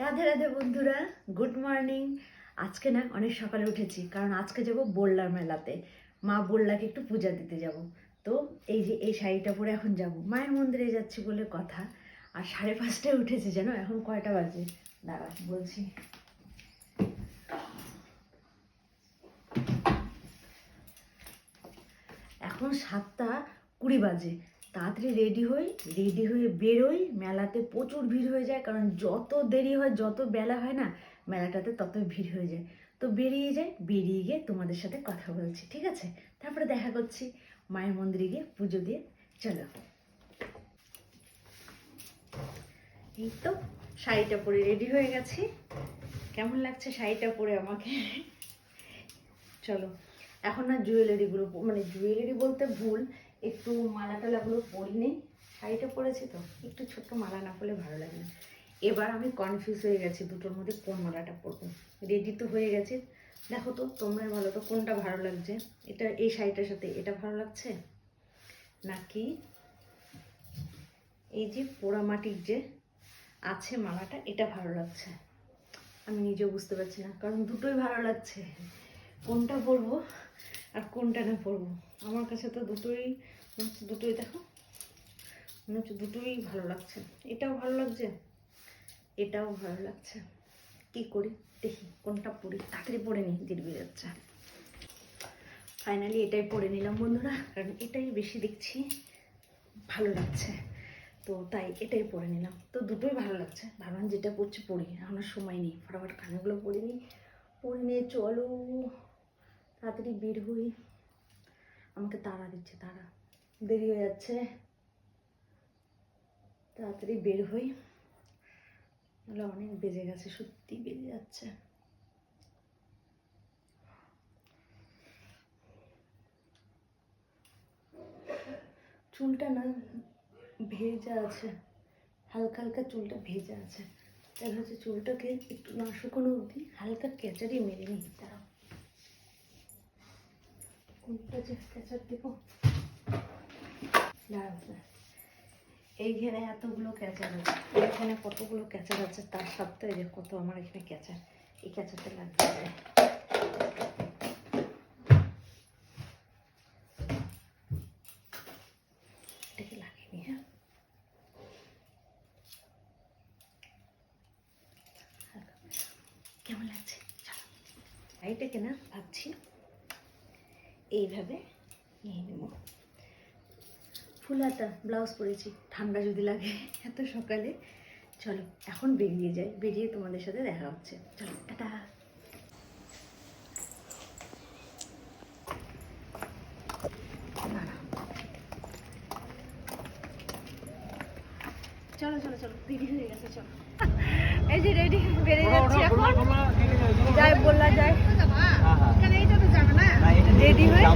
রাধে রাধে বন্ধুরা good morning আজকে না অনেক সকালে উঠেছি, কারণ আজকে যাব বল্লার মেলাতে। মা বল্লাকে একটু পূজা দিতে যাব। তো এই যে এই শাড়িটা পরে এখন যাব। মায়ের মন্দিরে যাচ্ছি বলে কথা। আর সাড়ে পাঁচটায় উঠেছি জানো, এখন কয়টা বাজে? দাঁড়া, বলছি। এখন সাতটা কুড়ি বাজে। তাড়াতাড়ি রেডি হই রেডি হয়ে বেরোই। মেলাতে প্রচুর ভিড় হয়ে যায়, কারণ যত দেরি হয়, যত বেলা হয় না, মেলাটাতে তত ভিড় হয়ে যায়। তো বেরিয়ে যাই, বেরিয়ে গিয়ে তোমাদের সাথে কথা বলছি, ঠিক আছে? তারপরে দেখা করছি, মায়ের মন্দিরে গিয়ে পুজো দিয়ে চলো। এই তো, শাড়িটা পরে রেডি হয়ে গেছি। কেমন লাগছে শাড়িটা পরে আমাকে? চলো। এখন না জুয়েলারিগুলো মানে জুয়েলারি বলতে ভুল একটু মালা টালাগুলো পরি নেই, শাড়িটা পরেছি তো, একটু ছোট্ট মালা না পরলে ভালো লাগে না। এবার আমি কনফিউজ হয়ে গেছি দুটোর মধ্যে কোন মালাটা পরবো। রেডি তো হয়ে গেছে। দেখো তো, তোমরাই বলো তো কোনটা ভালো লাগছে? এটা, এই শাড়িটার সাথে এটা ভালো লাগছে? নাকি এই যে পোড়ামাটির যে আছে মালাটা, এটা ভালো লাগছে? আমি নিজেও বুঝতে পারছি না, কারণ দুটোই ভালো লাগছে। কোনটা পরবো আর কোনটা না পরবো? আমার কাছে তো দুটোই, হচ্ছে দুটোই দেখো, মনে হচ্ছে দুটোই ভালো লাগছে। এটাও ভালো লাগছে? এটাও ভালো লাগছে। কি করি? দেখি কোনটা পরি। তাড়াতাড়ি পরে নিই দিদি যাচ্ছে। ফাইনালি এটাই পরে নিলাম বন্ধুরা, কারণ এটাই বেশি দেখছি ভালো লাগছে। তো তাই এটাই পরে নিলাম। তো দুটোই ভালো লাগছে। ভাবলাম যেটা পড়ছি পড়ি আর সময় নেই। ফটাফট কানেগুলো পরে নিই পরে নিয়ে চলো। তাড়াতাড়ি বের হই। আমাকে তাড়া দিচ্ছে তারা দেরি হয়ে যাচ্ছে। তাড়াতাড়ি বের হই। নাহলে অনেক বেজে গেছে, সত্যি বেজে যাচ্ছে। চুলটা না ভেজা আছে, হালকা হালকা চুলটা ভেজা আছে। তাই হচ্ছে চুলটাকে একটু না শুকনো অবধি হালকা ক্যাচারি মেরে নিই, দাঁড়াও কোনটা যে ক্যাচার দেবো দাঁড়াও দাঁড়াও। এইখানে এতগুলো ক্যাচার আছে। এখানে কতগুলো ক্যাচার আছে তার সত্ত্বেও যে কত আমার এখানে ক্যাচার। এই ক্যাচারটা লাগবে। হ্যাঁ। কেমন লাগছে? শাড়িটাকে না ভাবছি এইভাবে নিয়ে নেব ফুলাতা ব্লাউজ পরেছি ঠান্ডা যদি লাগে এত সকালে চলো এখন বেরিয়ে যাই বেরিয়ে তোমাদের সাথে দেখা হচ্ছে চলো টাটা চলো চলো চলো দেরি হয়ে গেছে চলো এই যে রেডি বেরিয়ে যাচ্ছি এখন যাই বললা যাই রেডি হয়ে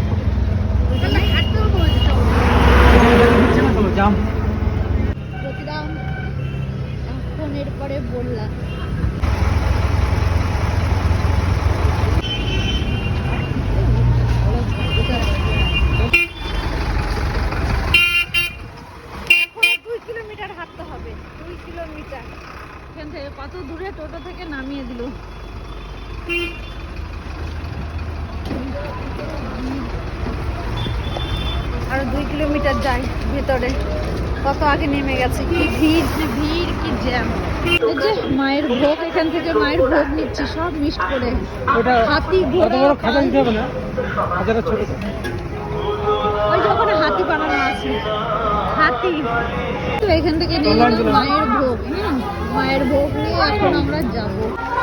পরে বললাম দুই কিলোমিটার হাঁটতে হবে দুই কিলোমিটার এখান থেকে কত দূরে টোটো থেকে নামিয়ে দিল আরও কিলোমিটার যাই ভেতরে। কত আগে নেমে গেছে? কি ভিড় কি ভিড় কি জ্যাম। এই যে মায়ের ভোগ এখান থেকে মায়ের ভোগ নিচ্ছি সব মিক্সড করে। হাতি ঘোড়া খাতা দিতে হবে না। খাতাটা ছোট। ওই যে ওখানে হাতি বানানো আছে। হাতি। তো এখান থেকে নিয়ে মায়ের ভোগ হুম মায়ের ভোগ নিয়ে এখন আমরা যাব।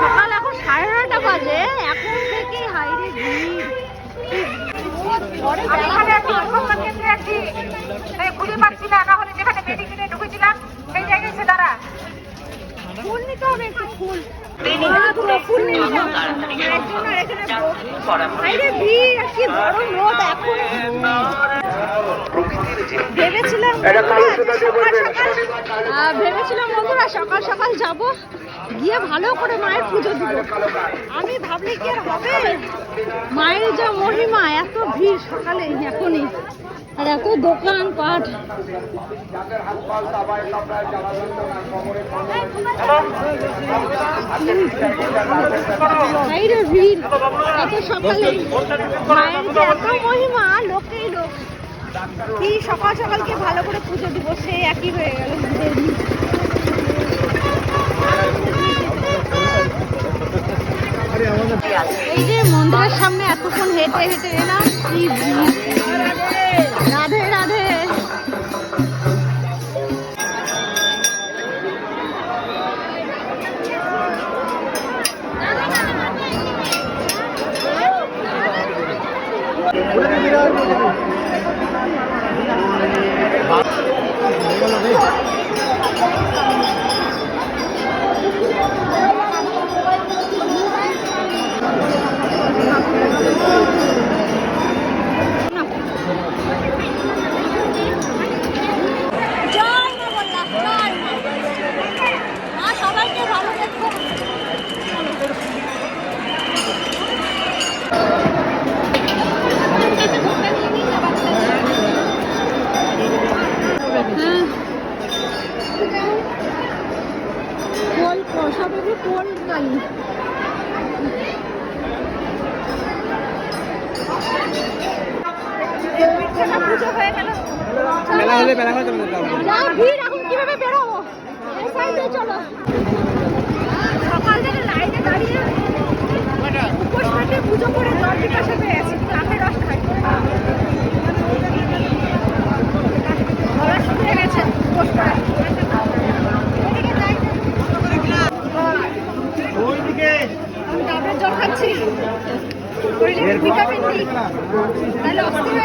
সকাল এখন সাড়ে নটা বাজে। এখন থেকে হাইরে ভিড়। পরে বেলা একটি খুঁজে পাচ্ছি না না হলে যেখানে মেডিকেলে ঢুকেছিলাম সেই জায়গায় সে দাঁড়া। ফুল নিতে হবে একটু ভেবেছিলাম বন্ধুরা, সকাল সকাল আহ, ভেবেছিলাম বন্ধুরা সকাল সকাল যাব। গিয়ে ভালো করে মায়ের পুজো দিব। আমি ভাবলে কি আর হবে? মায়ের যা মহিমা এত ভিড় সকালে এখনই। আর দোকান পাট। এত সকালে এত মহিমা, লোকেই লোক। সকাল সকালকে ভালো করে পুজো দিব, সে একই হয়ে গেল। এই যে মন্দিরের সামনে এতক্ষণ হেঁটে হেঁটে এলাম, কি ভিড়। রাধে রাধে পুজো হয়ে গেল। মেলা হলে মেলা হলে চলে যেতে ভিড় এখন কীভাবে বেরোবো? এই সাইডে চলো। সকাল থেকে লাইনে দাঁড়িয়ে উপোস থেকে পুজো করে জল পিপাসা পেয়ে গেছে কাঠের রস খাই গলা শুকিয়ে গেছে উপোস করে। এদিকে আমি ডাবের জল খাচ্ছি। শরীরে ভিটামিন নেই তাহলে অস্থির